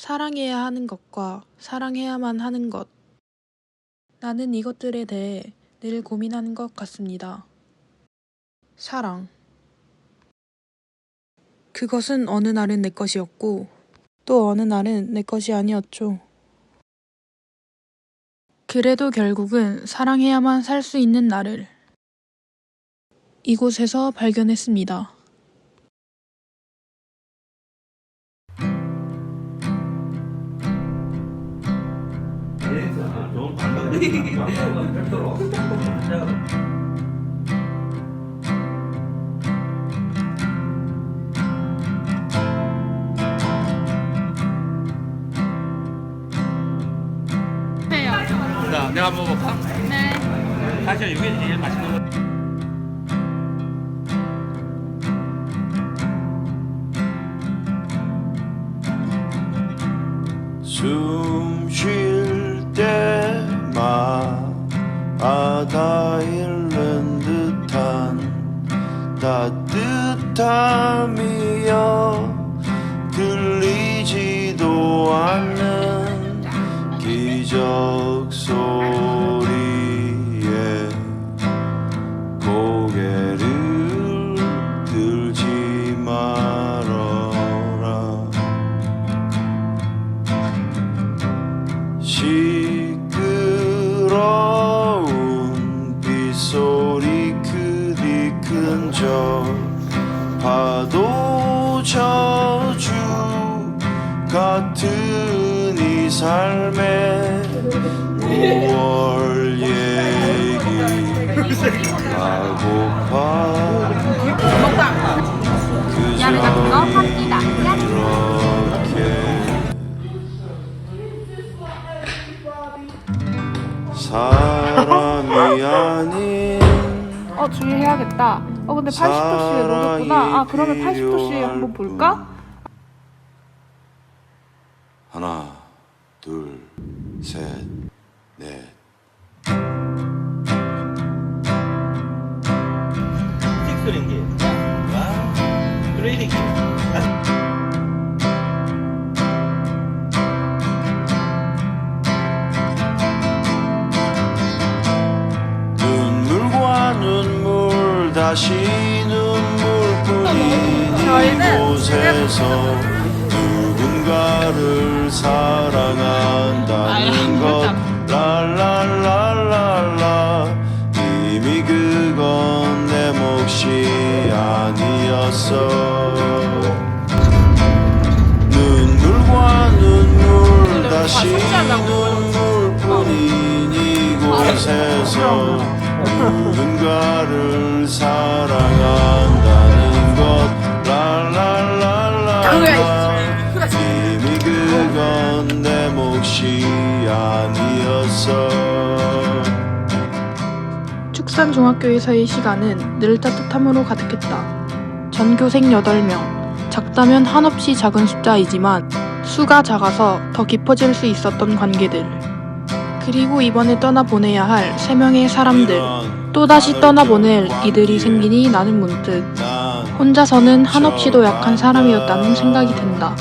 사랑해야 하는 것과 사랑해야만 하는 것. 나는 이것들에 대해 늘 고민하는 것 같습니다. 사랑. 그것은 어느 날은 내 것이었고, 또 어느 날은 내 것이 아니었죠. 그래도 결국은 사랑해야만 살 수 있는 나를 이곳에서 발견했습니다. 내가 한번 먹어볼까? 네. 사실 이게 제일 맛있는 거. 따뜻함이여 들리지도 않는 기적 같은 이 삶의 5월 얘기 하고파 그저 이렇게 사람이 아닌 어 주의해야겠다. 어 근데 80도씨에 넣어줬구나. 아 그러면 80도씨에 한번 볼까? 하나 둘 셋 넷 식스링기. 와. 트레이닝기. 눈물과 눈물 다시 눈물뿐인 저희는 이곳에서 누군가를 사랑 아니었어. 눈물과 눈물 다시 눈물뿐인 이곳에서 누군가를 사랑한다는 것. 랄랄랄랄라. 이미 그건 내 몫이 아니었어. 축산중학교에서의 시간은 늘 따뜻함으로 가득했다. 전교생 8명. 작다면 한없이 작은 숫자이지만 수가 작아서 더 깊어질 수 있었던 관계들. 그리고 이번에 떠나보내야 할 3명의 사람들. 또다시 떠나보낼 이들이 생기니 나는 문득 난 혼자서는 한없이도 약한 사람이었다는 생각이 든다.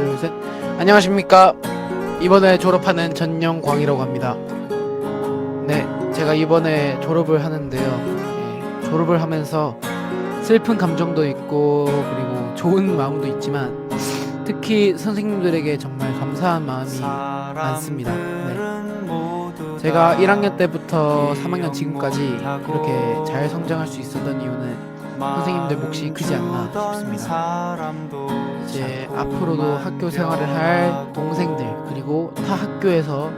둘 셋. 안녕하십니까. 이번에 졸업하는 전영광이라고 합니다. 네 제가 이번에 졸업을 하는데요. 예, 졸업을 하면서 슬픈 감정도 있고 그리고 좋은 마음도 있지만 특히 선생님들에게 정말 감사한 마음이 많습니다. 네. 제가 1학년 때부터 3학년 지금까지 이렇게 잘 성장할 수 있었던 이유는 선생님들 몫이 크지 않나 싶습니다. 이제 앞으로도 학교 생활을 할 동생들 그리고 타 학교에서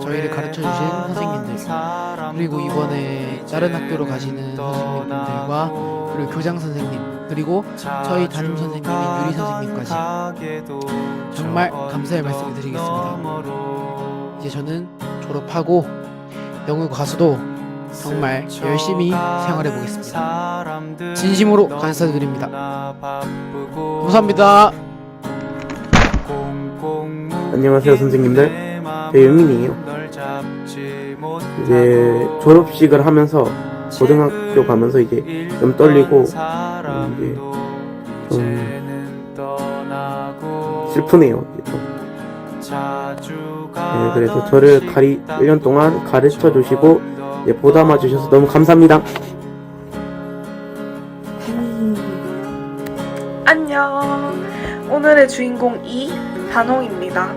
저희를 가르쳐 주신 선생님들 그리고 이번에 다른 학교로 가시는 선생님들과 그리고 교장 선생님 그리고 저희 담임 선생님인 유리 선생님까지 정말 감사의 말씀을 드리겠습니다. 이제 저는 졸업하고 영어 가수도 정말 열심히 생활해 보겠습니다. 진심으로 감사드립니다. 감사합니다. 안녕하세요 선생님들 저 유민이에요 이제 졸업식을 하면서 고등학교 가면서 이제 좀 떨리고 이제 좀 슬프네요. 네, 그래서 저를 가리 1년 동안 가르쳐 주시고 이제 보담아 주셔서 너무 감사합니다 안녕. 오늘의 주인공 이 단홍입니다.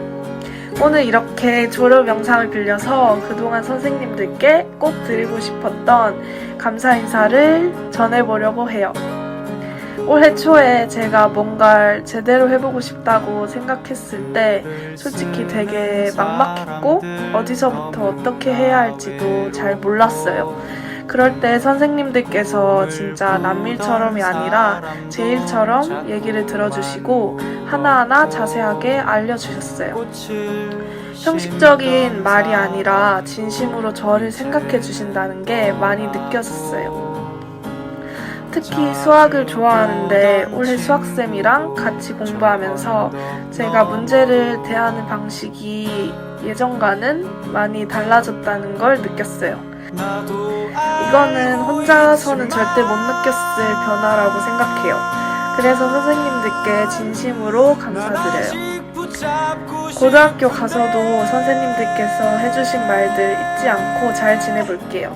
오늘 이렇게 졸업 영상을 빌려서 그동안 선생님들께 꼭 드리고 싶었던 감사 인사를 전해보려고 해요. 올해 초에 제가 뭔가를 제대로 해보고 싶다고 생각했을 때 솔직히 되게 막막했고 어디서부터 어떻게 해야 할지도 잘 몰랐어요. 그럴 때 선생님들께서 진짜 남일처럼이 아니라 제 일처럼 얘기를 들어주시고 하나하나 자세하게 알려주셨어요. 형식적인 말이 아니라 진심으로 저를 생각해 주신다는 게 많이 느껴졌어요. 특히 수학을 좋아하는데 올해 수학쌤이랑 같이 공부하면서 제가 문제를 대하는 방식이 예전과는 많이 달라졌다는 걸 느꼈어요. 이거는 혼자서는 절대 못 느꼈을 변화라고 생각해요. 그래서 선생님들께 진심으로 감사드려요. 고등학교 가서도 선생님들께서 해주신 말들 잊지 않고 잘 지내볼게요.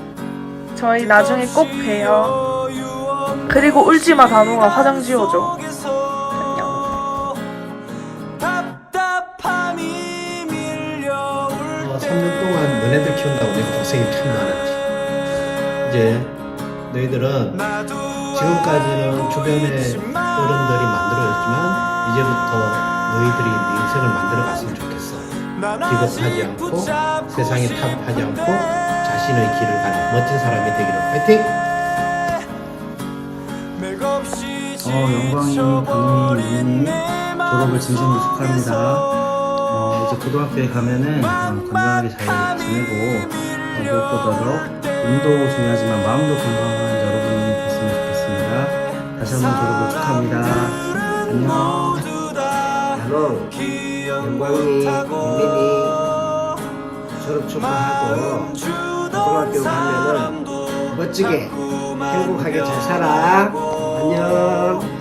저희 나중에 꼭 봬요. 그리고 울지마 단호가 화장 지워줘. 안녕. 어, 3년 동안 너네들 키운다고 내가 고생이 참 많았지. 이제 너희들은 지금까지는 주변에 어른들이 만들어줬지만 이제부터 너희들이 네 인생을 만들어 갔으면 좋겠어. 기겁하지 않고 세상에 탑하지 않고 자신의 길을 가는 멋진 사람이 되기를 파이팅! 어, 영광이 당연히 유민이 졸업을 진심으로 축하합니다. 어, 이제 고등학교에 가면은 어, 건강하게 잘 지내고 어, 무엇보다도 운도 중요하지만 마음도 건강한 여러분이 됐으면 좋겠습니다. 다시 한번 졸업을 축하합니다. 안녕. 나는 영광이 유민이 졸업 축하하고 고등학교 가면은 멋지게 행복하게 잘 살아. 안녕.